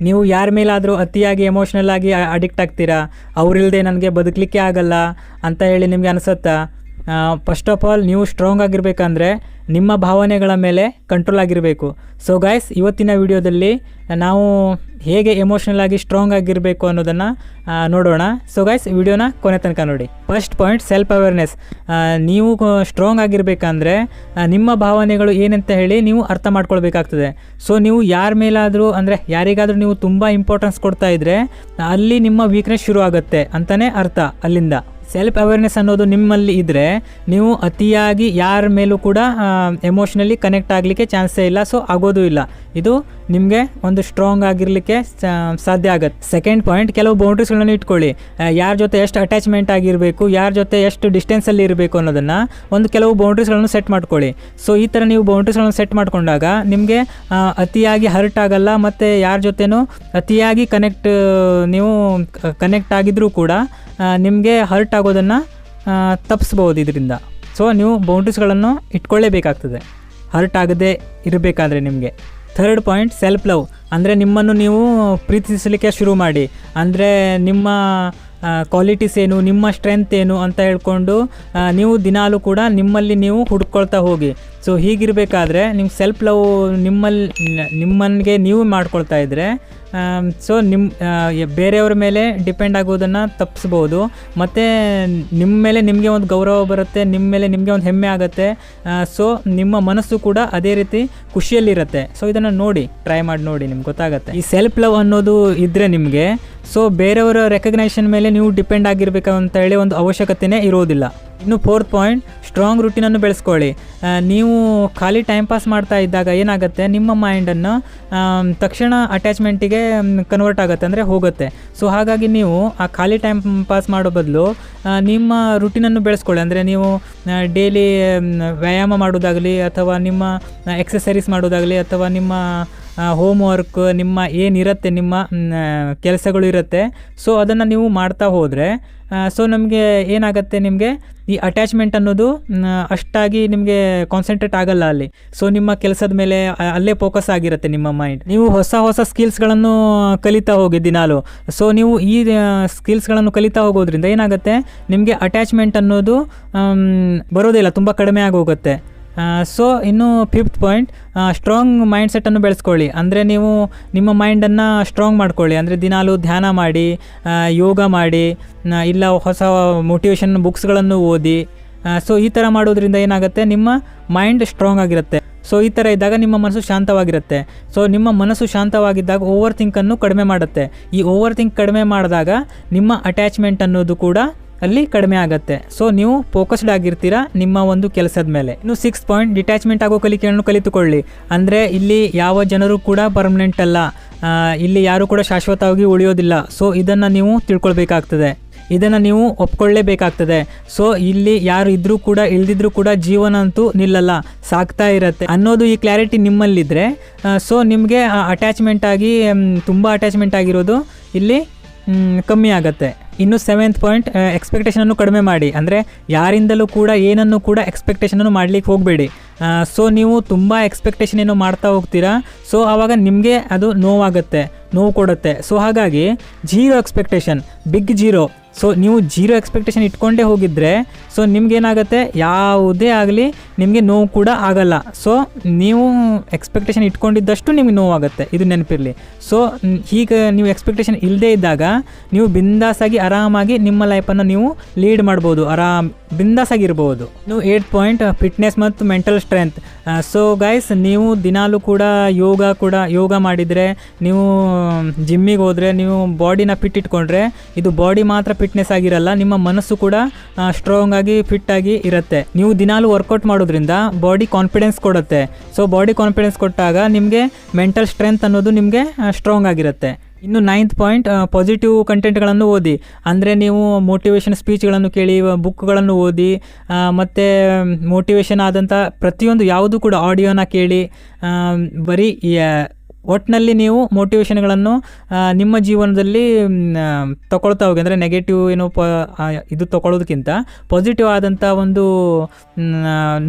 ನೀವು ಯಾರ ಮೇಲಾದರೂ ಅತಿಯಾಗಿ ಎಮೋಷ್ನಲ್ ಆಗಿ ಅಡಿಕ್ಟ್ ಆಗ್ತೀರಾ? ಅವರಿಲ್ಲದೆ ನನಗೆ ಬದುಕಲಿಕ್ಕೆ ಆಗಲ್ಲ ಅಂತ ಹೇಳಿ ನಿಮಗೆ ಅನಿಸುತ್ತಾ? ಫಸ್ಟ್ ಆಫ್ ಆಲ್ ನೀವು ಸ್ಟ್ರಾಂಗ್ ಆಗಿರಬೇಕಂದ್ರೆ ನಿಮ್ಮ ಭಾವನೆಗಳ ಮೇಲೆ ಕಂಟ್ರೋಲ್ ಆಗಿರಬೇಕು. ಸೊ ಗಾಯ್ಸ್ ಇವತ್ತಿನ ವಿಡಿಯೋದಲ್ಲಿ ನಾವು ಹೇಗೆ ಎಮೋಷ್ನಲ್ ಆಗಿ ಸ್ಟ್ರಾಂಗ್ ಆಗಿರಬೇಕು ಅನ್ನೋದನ್ನು ನೋಡೋಣ. ಸೊ ಗಾಯ್ಸ್ ವಿಡಿಯೋನ ಕೊನೆ ತನಕ ನೋಡಿ. ಫಸ್ಟ್ ಪಾಯಿಂಟ್ ಸೆಲ್ಫ್ ಅವೇರ್ನೆಸ್ ನೀವು ಸ್ಟ್ರಾಂಗ್ ಆಗಿರಬೇಕಂದ್ರೆ ನಿಮ್ಮ ಭಾವನೆಗಳು ಏನಂತ ಹೇಳಿ ನೀವು ಅರ್ಥ ಮಾಡ್ಕೊಳ್ಬೇಕಾಗ್ತದೆ. ಸೊ ನೀವು ಯಾರ ಮೇಲಾದರೂ, ಅಂದರೆ ಯಾರಿಗಾದರೂ ನೀವು ತುಂಬ ಇಂಪಾರ್ಟೆನ್ಸ್ ಕೊಡ್ತಾ ಇದ್ದರೆ ಅಲ್ಲಿ ನಿಮ್ಮ ವೀಕ್ನೆಸ್ ಶುರು ಆಗುತ್ತೆ ಅಂತಲೇ ಅರ್ಥ ಅಲ್ಲಿಂದ. ಸೆಲ್ಫ್ ಅವೇರ್ನೆಸ್ ಅನ್ನೋದು ನಿಮ್ಮಲ್ಲಿ ಇದ್ದರೆ ನೀವು ಅತಿಯಾಗಿ ಯಾರ ಮೇಲೂ ಕೂಡ ಎಮೋಷ್ನಲಿ ಕನೆಕ್ಟ್ ಆಗಲಿಕ್ಕೆ ಚಾನ್ಸೇ ಇಲ್ಲ. ಸೊ ಆಗೋದು ಇಲ್ಲ. ಇದು ನಿಮಗೆ ಒಂದು ಸ್ಟ್ರಾಂಗ್ ಆಗಿರಲಿಕ್ಕೆ ಸಾಧ್ಯ ಆಗುತ್ತೆ. ಸೆಕೆಂಡ್ ಪಾಯಿಂಟ್ ಕೆಲವು ಬೌಂಡ್ರೀಸ್ಗಳನ್ನು ಇಟ್ಕೊಳ್ಳಿ. ಯಾರ ಜೊತೆ ಎಷ್ಟು ಅಟ್ಯಾಚ್ಮೆಂಟ್ ಆಗಿರಬೇಕು, ಯಾರ ಜೊತೆ ಎಷ್ಟು ಡಿಸ್ಟೆನ್ಸಲ್ಲಿ ಇರಬೇಕು ಅನ್ನೋದನ್ನು ಒಂದು ಕೆಲವು ಬೌಂಡ್ರೀಸ್ಗಳನ್ನು ಸೆಟ್ ಮಾಡ್ಕೊಳ್ಳಿ. ಸೊ ಈ ಥರ ನೀವು ಬೌಂಡ್ರೀಸ್ಗಳನ್ನು ಸೆಟ್ ಮಾಡಿಕೊಂಡಾಗ ನಿಮಗೆ ಅತಿಯಾಗಿ ಹರ್ಟ್ ಆಗಲ್ಲ, ಮತ್ತು ಯಾರ ಜೊತೆನೂ ಅತಿಯಾಗಿ ಕನೆಕ್ಟ್ ನೀವು ಕನೆಕ್ಟ್ ಆಗಿದ್ದರೂ ಕೂಡ ನಿಮಗೆ ಹರ್ಟ್ ಆಗೋದನ್ನು ತಪ್ಪಿಸ್ಬೋದು ಇದರಿಂದ. ಸೊ ನೀವು ಬೌಂಡ್ರೀಸ್ಗಳನ್ನು ಇಟ್ಕೊಳ್ಳೇಬೇಕಾಗ್ತದೆ. ಹರ್ಟ್ ಆಗದೆ ಇರಬೇಕಾದ್ರೆ ನಿಮಗೆ. ಥರ್ಡ್ ಪಾಯಿಂಟ್ ಸೆಲ್ಫ್ ಲವ್ ಅಂದರೆ ನಿಮ್ಮನ್ನು ನೀವು ಪ್ರೀತಿಸಲಿಕ್ಕೆ ಶುರು ಮಾಡಿ. ಅಂದರೆ ನಿಮ್ಮ ಕ್ವಾಲಿಟೀಸ್ ಏನು, ನಿಮ್ಮ ಸ್ಟ್ರೆಂತ್ ಏನು ಅಂತ ಹೇಳ್ಕೊಂಡು ನೀವು ದಿನಾಲೂ ಕೂಡ ನಿಮ್ಮಲ್ಲಿ ನೀವು ಹುಡ್ಕೊಳ್ತಾ ಹೋಗಿ. ಸೊ ಹೀಗಿರಬೇಕಾದ್ರೆ ನಿಮ್ಮ ಸೆಲ್ಫ್ ಲವ್ ನಿಮ್ಮಲ್ಲಿ ನಿಮ್ಮನಿಗೆ ನೀವು ಮಾಡ್ಕೊಳ್ತಾ ಇದ್ದರೆ ಸೊ ನಿಮ್ಮ ಬೇರೆಯವ್ರ ಮೇಲೆ ಡಿಪೆಂಡ್ ಆಗೋದನ್ನು ತಪ್ಪಿಸ್ಬೋದು ಮತ್ತು ನಿಮ್ಮ ಮೇಲೆ ನಿಮಗೆ ಒಂದು ಗೌರವ ಬರುತ್ತೆ ನಿಮ್ಮ ಮೇಲೆ ನಿಮಗೆ ಒಂದು ಹೆಮ್ಮೆ ಆಗುತ್ತೆ. ಸೊ ನಿಮ್ಮ ಮನಸ್ಸು ಕೂಡ ಅದೇ ರೀತಿ ಖುಷಿಯಲ್ಲಿರುತ್ತೆ. ಸೊ ಇದನ್ನು ನೋಡಿ ಟ್ರೈ ಮಾಡಿ ನೋಡಿ ನಿಮ್ಗೆ ಗೊತ್ತಾಗುತ್ತೆ. ಈ ಸೆಲ್ಫ್ ಲವ್ ಅನ್ನೋದು ಇದ್ದರೆ ನಿಮಗೆ ಸೊ ಬೇರೆಯವರ ರೆಕಗ್ನೈಷನ್ ಮೇಲೆ ನೀವು ಡಿಪೆಂಡ್ ಆಗಿರಬೇಕಂತ ಹೇಳಿ ಒಂದು ಅವಶ್ಯಕತೆನೇ ಇರೋದಿಲ್ಲ. ಇನ್ನು ಫೋರ್ತ್ ಪಾಯಿಂಟ್ ಸ್ಟ್ರಾಂಗ್ ರುಟೀನನ್ನು ಬೆಳೆಸ್ಕೊಳ್ಳಿ. ನೀವು ಖಾಲಿ ಟೈಮ್ ಪಾಸ್ ಮಾಡ್ತಾ ಇದ್ದಾಗ ಏನಾಗುತ್ತೆ? ನಿಮ್ಮ ಮೈಂಡನ್ನು ತಕ್ಷಣ ಅಟ್ಯಾಚ್ಮೆಂಟಿಗೆ ಕನ್ವರ್ಟ್ ಆಗುತ್ತೆ, ಅಂದರೆ ಹೋಗುತ್ತೆ. ಸೊ ಹಾಗಾಗಿ ನೀವು ಆ ಖಾಲಿ ಟೈಮ್ ಪಾಸ್ ಮಾಡೋ ಬದಲು ನಿಮ್ಮ ರುಟೀನನ್ನು ಬೆಳೆಸ್ಕೊಳ್ಳಿ. ಅಂದರೆ ನೀವು ಡೈಲಿ ವ್ಯಾಯಾಮ ಮಾಡೋದಾಗಲಿ, ಅಥವಾ ನಿಮ್ಮ ಎಕ್ಸಸೈಸ್ ಮಾಡೋದಾಗಲಿ, ಅಥವಾ ನಿಮ್ಮ ಹೋಮ್ ವರ್ಕ್ ನಿಮ್ಮ ಏನಿರುತ್ತೆ, ನಿಮ್ಮ ಕೆಲಸಗಳು ಇರುತ್ತೆ. ಸೊ ಅದನ್ನು ನೀವು ಮಾಡ್ತಾ ಹೋದರೆ ಸೊ ನಮಗೆ ಏನಾಗುತ್ತೆ ನಿಮಗೆ? ಈ ಅಟ್ಯಾಚ್ಮೆಂಟ್ ಅನ್ನೋದು ಅಷ್ಟಾಗಿ ನಿಮಗೆ ಕಾನ್ಸಂಟ್ರೇಟ್ ಆಗಲ್ಲ ಅಲ್ಲಿ. ಸೊ ನಿಮ್ಮ ಕೆಲಸದ ಮೇಲೆ ಅಲ್ಲೇ ಫೋಕಸ್ ಆಗಿರುತ್ತೆ ನಿಮ್ಮ ಮೈಂಡ್ ನೀವು ಹೊಸ ಹೊಸ ಸ್ಕಿಲ್ಸ್ಗಳನ್ನು ಕಲಿತಾ ಹೋಗಿ ದಿನಾಲು. ಸೊ ನೀವು ಈ ಸ್ಕಿಲ್ಸ್ಗಳನ್ನು ಕಲಿತಾ ಹೋಗೋದ್ರಿಂದ ಏನಾಗುತ್ತೆ? ನಿಮಗೆ ಅಟ್ಯಾಚ್ಮೆಂಟ್ ಅನ್ನೋದು ಬರೋದಿಲ್ಲ ತುಂಬ ಕಡಿಮೆ ಆಗೋಗುತ್ತೆ. ಸೊ ಇನ್ನು ಫಿಫ್ತ್ ಪಾಯಿಂಟ್ ಸ್ಟ್ರಾಂಗ್ ಮೈಂಡ್ ಸೆಟ್ಟನ್ನು ಬೆಳೆಸ್ಕೊಳ್ಳಿ. ಅಂದರೆ ನೀವು ನಿಮ್ಮ ಮೈಂಡನ್ನು ಸ್ಟ್ರಾಂಗ್ ಮಾಡ್ಕೊಳ್ಳಿ. ಅಂದರೆ ದಿನಾಲು ಧ್ಯಾನ ಮಾಡಿ ಯೋಗ ಮಾಡಿ ಇಲ್ಲ ಹೊಸ ಮೋಟಿವೇಶನ್ ಬುಕ್ಸ್ಗಳನ್ನು ಓದಿ ಸೊ ಈ ಥರ ಮಾಡೋದ್ರಿಂದ ಏನಾಗುತ್ತೆ? ನಿಮ್ಮ ಮೈಂಡ್ ಸ್ಟ್ರಾಂಗ್ ಆಗಿರುತ್ತೆ. ಸೊ ಈ ಥರ ಇದ್ದಾಗ ನಿಮ್ಮ ಮನಸ್ಸು ಶಾಂತವಾಗಿರುತ್ತೆ. ಸೊ ನಿಮ್ಮ ಮನಸ್ಸು ಶಾಂತವಾಗಿದ್ದಾಗ ಓವರ್ ಥಿಂಕನ್ನು ಕಡಿಮೆ ಮಾಡುತ್ತೆ. ಈ ಓವರ್ ಥಿಂಕ್ ಕಡಿಮೆ ಮಾಡಿದಾಗ ನಿಮ್ಮ ಅಟ್ಯಾಚ್ಮೆಂಟ್ ಅನ್ನೋದು ಕೂಡ ಅಲ್ಲಿ ಕಡಿಮೆ ಆಗುತ್ತೆ. ಸೊ ನೀವು ಫೋಕಸ್ಡ್ ಆಗಿರ್ತೀರಾ ನಿಮ್ಮ ಒಂದು ಕೆಲಸದ ಮೇಲೆ. ಇನ್ನು ಸಿಕ್ಸ್ ಪಾಯಿಂಟ್ ಡಿಟ್ಯಾಚ್ಮೆಂಟ್ ಆಗೋ ಕಲಿಕೆಯನ್ನು ಕಲಿತುಕೊಳ್ಳಿ. ಅಂದರೆ ಇಲ್ಲಿ ಯಾವ ಜನರು ಕೂಡ ಪರ್ಮನೆಂಟ್ ಅಲ್ಲ. ಇಲ್ಲಿ ಯಾರು ಕೂಡ ಶಾಶ್ವತವಾಗಿ ಉಳಿಯೋದಿಲ್ಲ. ಸೊ ಇದನ್ನು ನೀವು ತಿಳ್ಕೊಳ್ಬೇಕಾಗ್ತದೆ. ಇದನ್ನು ನೀವು ಒಪ್ಕೊಳ್ಳೇಬೇಕಾಗ್ತದೆ. ಸೊ ಇಲ್ಲಿ ಯಾರು ಇದ್ರೂ ಕೂಡ, ಇಲ್ದಿದ್ರೂ ಕೂಡ ಜೀವನ ಅಂತೂ ನಿಲ್ಲಲ್ಲ. ಸಾಕ್ತಾ ಇರತ್ತೆ. ಅನ್ನೋದು ಈ ಕ್ಲಾರಿಟಿ ನಿಮ್ಮಲ್ಲಿದ್ದರೆ ಸೊ ನಿಮಗೆ ಅಟ್ಯಾಚ್ಮೆಂಟ್ ಆಗಿ ತುಂಬ ಅಟ್ಯಾಚ್ಮೆಂಟ್ ಆಗಿರೋದು ಇಲ್ಲಿ ಕಮ್ಮಿ ಆಗುತ್ತೆ. ಇನ್ನು ಸೆವೆಂತ್ ಪಾಯಿಂಟ್ ಎಕ್ಸ್ಪೆಕ್ಟೇಷನನ್ನು ಕಡಿಮೆ ಮಾಡಿ. ಅಂದರೆ ಯಾರಿಂದಲೂ ಕೂಡ ಏನನ್ನು ಕೂಡ ಎಕ್ಸ್ಪೆಕ್ಟೇಷನನ್ನು ಮಾಡಲಿಕ್ಕೆ ಹೋಗಬೇಡಿ. ಸೊ ನೀವು ತುಂಬ ಎಕ್ಸ್ಪೆಕ್ಟೇಷನ್ ಏನು ಮಾಡ್ತಾ ಹೋಗ್ತೀರಾ ಸೊ ಆವಾಗ ನಿಮಗೆ ಅದು ನೋವಾಗುತ್ತೆ, ನೋವು ಕೊಡುತ್ತೆ. ಸೊ ಹಾಗಾಗಿ zero expectation big zero so ನೀವು ಜೀರೋ ಎಕ್ಸ್ಪೆಕ್ಟೇಷನ್ ಇಟ್ಕೊಂಡೇ ಹೋಗಿದ್ರೆ ಸೊ ನಿಮ್ಗೇನಾಗುತ್ತೆ, ಯಾವುದೇ ಆಗಲಿ ನಿಮಗೆ ನೋವು ಕೂಡ ಆಗಲ್ಲ. ಸೊ ನೀವು ಎಕ್ಸ್ಪೆಕ್ಟೇಷನ್ ಇಟ್ಕೊಂಡಿದ್ದಷ್ಟು ನಿಮಗೆ ನೋವಾಗುತ್ತೆ. ಇದು ನೆನಪಿರಲಿ. ಸೊ ಹೀಗೆ ನೀವು ಎಕ್ಸ್ಪೆಕ್ಟೇಷನ್ ಇಲ್ಲದೇ ಇದ್ದಾಗ ನೀವು ಬಿಂದಾಸಾಗಿ ಆರಾಮಾಗಿ ನಿಮ್ಮ ಲೈಫನ್ನು ನೀವು ಲೀಡ್ ಮಾಡ್ಬೋದು. ಆರಾಮ್ ಬಿಂದಾಸಾಗಿರ್ಬೋದು ನೀವು ಏಟ್ ಪಾಯಿಂಟ್ ಫಿಟ್ನೆಸ್ ಮತ್ತು ಮೆಂಟಲ್ ಸ್ಟ್ರೆಂತ್ ಸೊ ಗೈಸ್ ನೀವು ದಿನಾಲೂ ಕೂಡ ಯೋಗ ಕೂಡ, ಯೋಗ ಮಾಡಿದರೆ, ನೀವು ಜಿಮ್ಮಿಗೆ ಹೋದರೆ, ನೀವು ಬಾಡಿನ ಫಿಟ್ ಇಟ್ಕೊಂಡ್ರೆ, ಇದು ಬಾಡಿ ಮಾತ್ರ ಫಿಟ್ನೆಸ್ ಆಗಿರಲ್ಲ, ನಿಮ್ಮ ಮನಸ್ಸು ಕೂಡ ಸ್ಟ್ರಾಂಗ್ ಆಗಿ ಫಿಟ್ ಆಗಿ ಇರುತ್ತೆ. ನೀವು ದಿನಾಲು ವರ್ಕೌಟ್ ಮಾಡೋದ್ರಿಂದ ಬಾಡಿ ಕಾನ್ಫಿಡೆನ್ಸ್ ಕೊಡುತ್ತೆ. ಸೊ ಬಾಡಿ ಕಾನ್ಫಿಡೆನ್ಸ್ ಕೊಟ್ಟಾಗ ನಿಮಗೆ ಮೆಂಟಲ್ ಸ್ಟ್ರೆಂತ್ ಅನ್ನೋದು ನಿಮಗೆ ಸ್ಟ್ರಾಂಗ್ ಆಗಿರುತ್ತೆ. ಇನ್ನು ನೈನ್ತ್ ಪಾಯಿಂಟ್ ಪಾಸಿಟಿವ್ ಕಂಟೆಂಟ್ಗಳನ್ನು ಓದಿ. ಅಂದರೆ ನೀವು ಮೋಟಿವೇಶನ್ ಸ್ಪೀಚ್ಗಳನ್ನು ಕೇಳಿ ಬುಕ್ಗಳನ್ನು ಓದಿ ಮತ್ತು ಮೋಟಿವೇಶನ್ ಆದಂಥ ಪ್ರತಿಯೊಂದು ಯಾವುದು ಕೂಡ ಆಡಿಯೋನ ಕೇಳಿ ಬರೀ ಒಟ್ಟಿನಲ್ಲಿ ನೀವು ಮೋಟಿವೇಶನ್ಗಳನ್ನು ನಿಮ್ಮ ಜೀವನದಲ್ಲಿ ತಗೊಳ್ತಾ ಹೋಗಿ, ಅಂದರೆ ನೆಗೆಟಿವ್ ಏನೋ ಪ ಇದು ತಗೊಳ್ಳೋದಕ್ಕಿಂತ ಪಾಸಿಟಿವ್ ಆದಂಥ ಒಂದು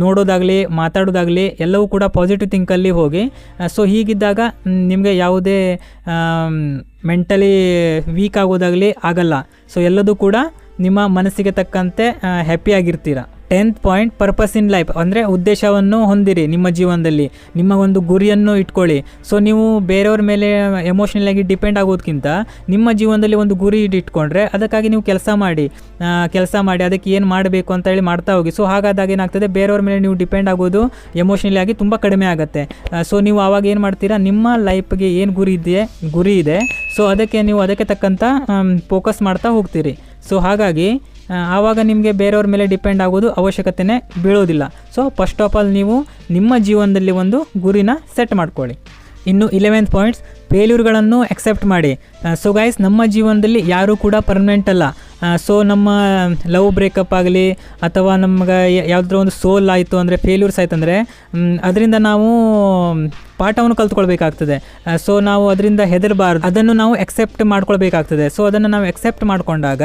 ನೋಡೋದಾಗಲಿ, ಮಾತಾಡೋದಾಗಲಿ, ಎಲ್ಲವೂ ಕೂಡ ಪಾಸಿಟಿವ್ ಥಿಂಕಲ್ಲಿ ಹೋಗಿ ಸೊ ಹೀಗಿದ್ದಾಗ ನಿಮಗೆ ಯಾವುದೇ ಮೆಂಟಲಿ ವೀಕ್ ಆಗೋದಾಗಲಿ ಆಗಲ್ಲ. ಸೊ ಎಲ್ಲದೂ ಕೂಡ ನಿಮ್ಮ ಮನಸ್ಸಿಗೆ ತಕ್ಕಂತೆ ಹ್ಯಾಪಿಯಾಗಿರ್ತೀರ tenth point purpose in life ಅಂದರೆ ಉದ್ದೇಶವನ್ನು ಹೊಂದಿರಿ ನಿಮ್ಮ ಜೀವನದಲ್ಲಿ. ನಿಮ್ಮ ಒಂದು ಗುರಿಯನ್ನು ಇಟ್ಕೊಳ್ಳಿ. ಸೊ ನೀವು ಬೇರೆಯವ್ರ ಮೇಲೆ ಎಮೋಷ್ನಲ್ ಆಗಿ ಡಿಪೆಂಡ್ ಆಗೋದಕ್ಕಿಂತ ನಿಮ್ಮ ಜೀವನದಲ್ಲಿ ಒಂದು ಗುರಿ ಇಟ್ಕೊಂಡ್ರೆ ಅದಕ್ಕಾಗಿ ನೀವು ಕೆಲಸ ಮಾಡಿ. ಕೆಲಸ ಮಾಡಿ, ಅದಕ್ಕೆ ಏನು ಮಾಡಬೇಕು ಅಂತ ಹೇಳಿ ಮಾಡ್ತಾ ಹೋಗಿ. ಸೊ ಹಾಗಾದಾಗ ಏನಾಗ್ತದೆ? ಬೇರೆಯವ್ರ ಮೇಲೆ ನೀವು ಡಿಪೆಂಡ್ ಆಗೋದು ಎಮೋಷ್ನಲಿ ಆಗಿ ತುಂಬ ಕಡಿಮೆ ಆಗುತ್ತೆ. ಸೊ ನೀವು ಆವಾಗ ಏನು ಮಾಡ್ತೀರಾ? ನಿಮ್ಮ ಲೈಫ್ಗೆ ಏನು ಗುರಿ ಇದೆ ಗುರಿ ಇದೆ. ಸೊ ಅದಕ್ಕೆ ನೀವು ಅದಕ್ಕೆ ತಕ್ಕಂಥ ಫೋಕಸ್ ಮಾಡ್ತಾ ಹೋಗ್ತೀರಿ. ಸೊ ಹಾಗಾಗಿ ಆವಾಗ ನಿಮಗೆ ಬೇರೆಯವ್ರ ಮೇಲೆ ಡಿಪೆಂಡ್ ಆಗೋದು ಅವಶ್ಯಕತೆನೇ ಬೀಳೋದಿಲ್ಲ. ಸೊ ಫಸ್ಟ್ ಆಫ್ ಆಲ್ ನೀವು ನಿಮ್ಮ ಜೀವನದಲ್ಲಿ ಒಂದು ಗುರಿನ ಸೆಟ್ ಮಾಡ್ಕೊಳ್ಳಿ. ಇನ್ನು ಇಲೆವೆಂತ್ ಪಾಯಿಂಟ್ಸ್ ಫೇಲ್ಯೂರ್ಗಳನ್ನು ಎಕ್ಸೆಪ್ಟ್ ಮಾಡಿ. ಸೊ ಗೈಸ್ ನಮ್ಮ ಜೀವನದಲ್ಲಿ ಯಾರೂ ಕೂಡ ಪರ್ಮನೆಂಟ್ ಅಲ್ಲ. ಸೊ ನಮ್ಮ ಲವ್ ಬ್ರೇಕಪ್ ಆಗಲಿ, ಅಥವಾ ನಮ್ಗೆ ಯಾವುದ್ರ ಒಂದು ಸೋಲ್ ಆಯಿತು ಅಂದರೆ ಫೇಲ್ಯೂರ್ಸ್ ಆಯ್ತು ಅಂದರೆ ಅದರಿಂದ ನಾವು, ಪಾಠವನ್ನು ಕಲ್ತ್ಕೊಳ್ಬೇಕಾಗ್ತದೆ. ಸೊ ನಾವು ಅದರಿಂದ ಹೆದರಬಾರ್ದು. ಅದನ್ನು ನಾವು ಎಕ್ಸೆಪ್ಟ್ ಮಾಡ್ಕೊಳ್ಬೇಕಾಗ್ತದೆ. ಸೊ ಅದನ್ನು ನಾವು ಎಕ್ಸೆಪ್ಟ್ ಮಾಡಿಕೊಂಡಾಗ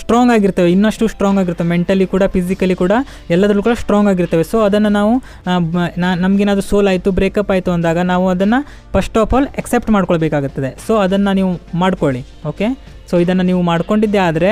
ಸ್ಟ್ರಾಂಗ್ ಆಗಿರ್ತೇವೆ. ಇನ್ನಷ್ಟು ಸ್ಟ್ರಾಂಗ್ ಆಗಿರ್ತವೆ. ಮೆಂಟಲಿ ಕೂಡ ಫಿಸಿಕಲಿ ಕೂಡ, ಎಲ್ಲದರಲ್ಲೂ ಕೂಡ ಸ್ಟ್ರಾಂಗ್ ಆಗಿರ್ತವೆ. ಸೊ ಅದನ್ನು ನಾವು ನಮಗೇನಾದರೂ ಸೋಲ್ ಆಯಿತು ಬ್ರೇಕಪ್ ಆಯಿತು ಅಂದಾಗ ನಾವು ಅದನ್ನು ಫಸ್ಟ್ ಆಫ್ ಆಲ್ ಎಕ್ಸೆಪ್ಟ್ ಮಾಡ್ಕೊಳ್ಬೇಕಾಗುತ್ತದೆ. ಸೊ ಅದನ್ನು ನೀವು ಮಾಡ್ಕೊಳ್ಳಿ ಓಕೆ ಸೊ ಇದನ್ನು ನೀವು ಮಾಡ್ಕೊಂಡಿದ್ದೆ ಆದರೆ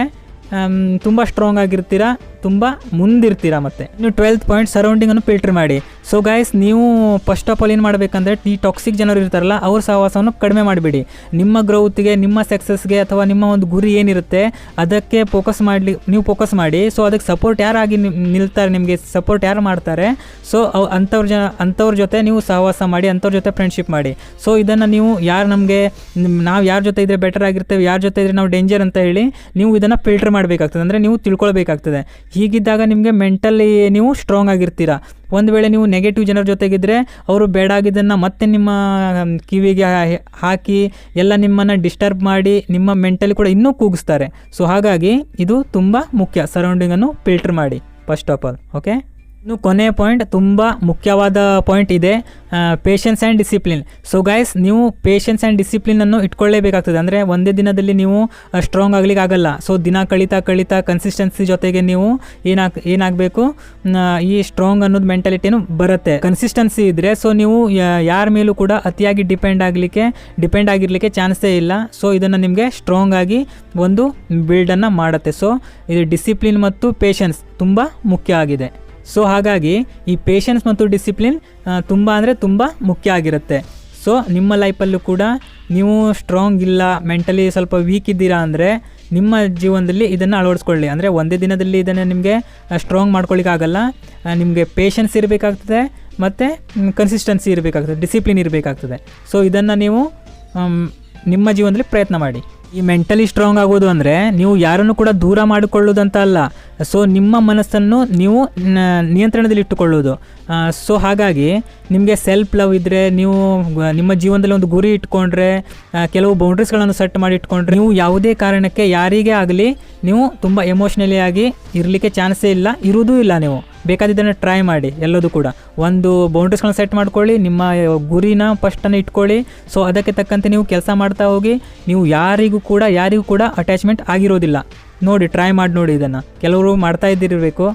ತುಂಬ ಸ್ಟ್ರಾಂಗ್ ಆಗಿರ್ತೀರಾ? ತುಂಬ ಮುಂದಿರ್ತೀರ ಮತ್ತೆ? ನೀವು ಟ್ವೆಲ್ತ್ ಪಾಯಿಂಟ್ ಸರೌಂಡಿಂಗನ್ನು ಫಿಲ್ಟರ್ ಮಾಡಿ. ಸೊ ಗಾಯ್ಸ್ ನೀವು ಫಸ್ಟ್ ಆಫ್ ಆಲ್ ಏನು ಮಾಡಬೇಕಂದ್ರೆ, ಈ ಟಾಕ್ಸಿಕ್ ಜನರು ಇರ್ತಾರಲ್ಲ, ಅವ್ರ ಸಹವಾಸವನ್ನು ಕಡಿಮೆ ಮಾಡಿಬಿಡಿ. ನಿಮ್ಮ ಗ್ರೌತ್ಗೆ ನಿಮ್ಮ ಸಕ್ಸಸ್ಗೆ ಅಥವಾ ನಿಮ್ಮ ಒಂದು ಗುರಿ ಏನಿರುತ್ತೆ, ಅದಕ್ಕೆ ಫೋಕಸ್ ಮಾಡಲಿ, ನೀವು ಫೋಕಸ್ ಮಾಡಿ. ಸೊ ಅದಕ್ಕೆ ಸಪೋರ್ಟ್ ಯಾರಾಗಿ ನಿಲ್ತಾರೆ, ನಿಮಗೆ ಸಪೋರ್ಟ್ ಯಾರು ಮಾಡ್ತಾರೆ ಸೊ ಅಂಥವ್ರ ಜನ, ಅಂಥವ್ರ ಜೊತೆ ನೀವು ಸಹವಾಸ ಮಾಡಿ, ಅಂಥವ್ರ ಜೊತೆ ಫ್ರೆಂಡ್ಶಿಪ್ ಮಾಡಿ. ಸೊ ಇದನ್ನು ನೀವು ಯಾರು ನಮಗೆ ನಾವು ಯಾರ ಜೊತೆ ಇದ್ರೆ ಬೆಟರ್ ಆಗಿರ್ತೇವೆ, ಯಾರ ಜೊತೆ ಇದ್ರೆ ನಾವು ಡೇಂಜರ್ ಅಂತ ಹೇಳಿ, ನೀವು ಇದನ್ನು ಫಿಲ್ಟರ್ ಮಾಡಬೇಕಾಗ್ತದೆ. ಅಂದರೆ ನೀವು ತಿಳ್ಕೊಳ್ಬೇಕಾಗ್ತದೆ. ಹೀಗಿದ್ದಾಗ ನಿಮಗೆ ಮೆಂಟಲಿ ನೀವು ಸ್ಟ್ರಾಂಗ್ ಆಗಿರ್ತೀರ? ಒಂದು ವೇಳೆ ನೀವು ನೆಗೆಟಿವ್ ಜನರ ಜೊತೆಗಿದ್ದರೆ ಅವರು ಬೇಡಾಗಿದ್ದನ್ನು ಮತ್ತೆ ನಿಮ್ಮ ಕಿವಿಗೆ ಹಾಕಿ ಎಲ್ಲ ನಿಮ್ಮನ್ನು ಡಿಸ್ಟರ್ಬ್ ಮಾಡಿ ನಿಮ್ಮ ಮೆಂಟಲಿ ಕೂಡ ಇನ್ನೂ ಕೂಗಿಸ್ತಾರೆ. ಸೊ ಹಾಗಾಗಿ ಇದು ತುಂಬ ಮುಖ್ಯ ಸರೌಂಡಿಂಗನ್ನು ಫಿಲ್ಟರ್ ಮಾಡಿ ಫಸ್ಟ್ ಆಫ್ ಆಲ್ ಓಕೆ ಇನ್ನು ಕೊನೆಯ ಪಾಯಿಂಟ್ ತುಂಬ ಮುಖ್ಯವಾದ ಪಾಯಿಂಟ್ ಇದೆ patience and discipline so guys ನೀವು ಪೇಷನ್ಸ್ ಆ್ಯಂಡ್ ಡಿಸಿಪ್ಲಿನನ್ನು ಇಟ್ಕೊಳ್ಳೇಬೇಕಾಗ್ತದೆ. ಅಂದರೆ ಒಂದೇ ದಿನದಲ್ಲಿ ನೀವು ಸ್ಟ್ರಾಂಗ್ ಆಗಲಿಕ್ಕೆ ಆಗಲ್ಲ ಸೊ ದಿನ ಕಳೀತಾ ಕಳೀತಾ ಕನ್ಸಿಸ್ಟೆನ್ಸಿ ಜೊತೆಗೆ ನೀವು ಏನಾಗ, ಏನಾಗಬೇಕು? ಈ ಸ್ಟ್ರಾಂಗ್ ಅನ್ನೋದು ಮೆಂಟಾಲಿಟಿನೂ ಬರುತ್ತೆ. ಕನ್ಸಿಸ್ಟೆನ್ಸಿ ಇದ್ದರೆ ಸೊ ನೀವು ಯಾರ ಮೇಲೂ ಕೂಡ ಅತಿಯಾಗಿ ಡಿಪೆಂಡ್ ಆಗಲಿಕ್ಕೆ ಡಿಪೆಂಡ್ ಆಗಿರಲಿಕ್ಕೆ ಚಾನ್ಸೇ ಇಲ್ಲ. ಸೊ ಇದನ್ನು ನಿಮಗೆ ಸ್ಟ್ರಾಂಗ್ ಆಗಿ ಒಂದು ಬಿಲ್ಡನ್ನು ಮಾಡುತ್ತೆ. ಸೊ ಇದು ಡಿಸಿಪ್ಲಿನ್ ಮತ್ತು ಪೇಷನ್ಸ್ ತುಂಬ ಮುಖ್ಯ ಆಗಿದೆ. ಸೊ ಹಾಗಾಗಿ ಈ ಪೇಷನ್ಸ್ ಮತ್ತು ಡಿಸಿಪ್ಲಿನ್ ತುಂಬ ಅಂದರೆ ತುಂಬ ಮುಖ್ಯ ಆಗಿರುತ್ತೆ. ಸೊ ನಿಮ್ಮ ಲೈಫಲ್ಲೂ ಕೂಡ ನೀವು ಸ್ಟ್ರಾಂಗ್ ಇಲ್ಲ ಮೆಂಟಲಿ ಸ್ವಲ್ಪ ವೀಕ್ ಇದ್ದೀರಾ ಅಂದರೆ ನಿಮ್ಮ ಜೀವನದಲ್ಲಿ ಇದನ್ನು ಅಳವಡಿಸ್ಕೊಳ್ಳಿ. ಅಂದರೆ ಒಂದೇ ದಿನದಲ್ಲಿ ಇದನ್ನು ನಿಮಗೆ ಸ್ಟ್ರಾಂಗ್ ಮಾಡ್ಕೊಳ್ಳಿಕ್ಕಾಗಲ್ಲ ನಿಮಗೆ ಪೇಷನ್ಸ್ ಇರಬೇಕಾಗ್ತದೆ ಮತ್ತು ಕನ್ಸಿಸ್ಟೆನ್ಸಿ ಇರಬೇಕಾಗ್ತದೆ ಡಿಸಿಪ್ಲಿನ್ ಇರಬೇಕಾಗ್ತದೆ. ಸೊ ಇದನ್ನು ನೀವು ನಿಮ್ಮ ಜೀವನದಲ್ಲಿ ಪ್ರಯತ್ನ ಮಾಡಿ. ಈ ಮೆಂಟಲಿ ಸ್ಟ್ರಾಂಗ್ ಆಗೋದು ಅಂದರೆ ನೀವು ಯಾರನ್ನು ಕೂಡ ದೂರ ಮಾಡಿಕೊಳ್ಳೋದಂತ ಅಲ್ಲ. ಸೊ ನಿಮ್ಮ ಮನಸ್ಸನ್ನು ನೀವು ನಿಯಂತ್ರಣದಲ್ಲಿಟ್ಟುಕೊಳ್ಳೋದು ಸೊ ಹಾಗಾಗಿ ನಿಮಗೆ ಸೆಲ್ಫ್ ಲವ್ ಇದ್ದರೆ ನೀವು ನಿಮ್ಮ ಜೀವನದಲ್ಲಿ ಒಂದು ಗುರಿ ಇಟ್ಕೊಂಡ್ರೆ ಕೆಲವು ಬೌಂಡ್ರೀಸ್ಗಳನ್ನು ಸೆಟ್ ಮಾಡಿ ಇಟ್ಕೊಂಡ್ರೆ, ನೀವು ಯಾವುದೇ ಕಾರಣಕ್ಕೆ ಯಾರಿಗೇ ಆಗಲಿ, ನೀವು ತುಂಬ ಎಮೋಷ್ನಲಿ ಆಗಿ ಇರಲಿಕ್ಕೆ ಚಾನ್ಸೇ ಇಲ್ಲ, ಇರುವುದೂ ಇಲ್ಲ ನೀವು. ಬೇಕಾದಿದ್ದನ್ನು ಟ್ರೈ ಮಾಡಿ, ಎಲ್ಲದೂ ಕೂಡ. ಒಂದು ಬೌಂಡ್ರೀಸ್ಗಳನ್ನ ಸೆಟ್ ಮಾಡ್ಕೊಳ್ಳಿ, ನಿಮ್ಮ ಗುರಿನ ಫಸ್ಟನ್ನು ಇಟ್ಕೊಳ್ಳಿ. ಸೊ ಅದಕ್ಕೆ ತಕ್ಕಂತೆ ನೀವು ಕೆಲಸ ಮಾಡ್ತಾ ಹೋಗಿ, ನೀವು ಯಾರಿಗೂ ಕೂಡ ಯಾರಿಗೂ ಕೂಡ ಅಟ್ಯಾಚ್ಮೆಂಟ್ ಆಗಿರೋದಿಲ್ಲ. ನೋಡಿ ಟ್ರೈ ಮಾಡಿ ನೋಡಿ ಇದನ್ನು. ಕೆಲವರು ಮಾಡ್ತಾ ಇದ್ದಿರಬೇಕು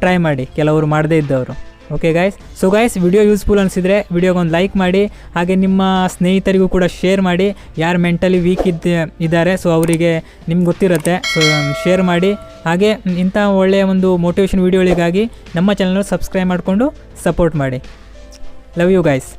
ಟ್ರೈ ಮಾಡಿ. ಕೆಲವರು ಮಾಡದೇ ಇದ್ದವರು. Okay guys so guys video useful ಅನಿಸಿದ್ರೆ ವಿಡಿಯೋಗೊಂದು ಲೈಕ್ ಮಾಡಿ, ಹಾಗೆ ನಿಮ್ಮ ಸ್ನೇಹಿತರಿಗೂ ಕೂಡ ಶೇರ್ ಮಾಡಿ. ಯಾರು ಮೆಂಟಲಿ ವೀಕ್ ಇದ್ದ, ಇದ್ದಾರೆ ಸೊ ಅವರಿಗೆ ನಿಮ್ಗೆ ಗೊತ್ತಿರುತ್ತೆ. ಸೊ ಶೇರ್ ಮಾಡಿ. ಹಾಗೆ ಇಂಥ ಒಳ್ಳೆಯ ಒಂದು ಮೋಟಿವೇಶನ್ ವೀಡಿಯೋಗಳಿಗಾಗಿ ನಮ್ಮ ಚಾನಲ್ ಸಬ್ಸ್ಕ್ರೈಬ್ ಮಾಡಿಕೊಂಡು ಸಪೋರ್ಟ್ ಮಾಡಿ. Love you guys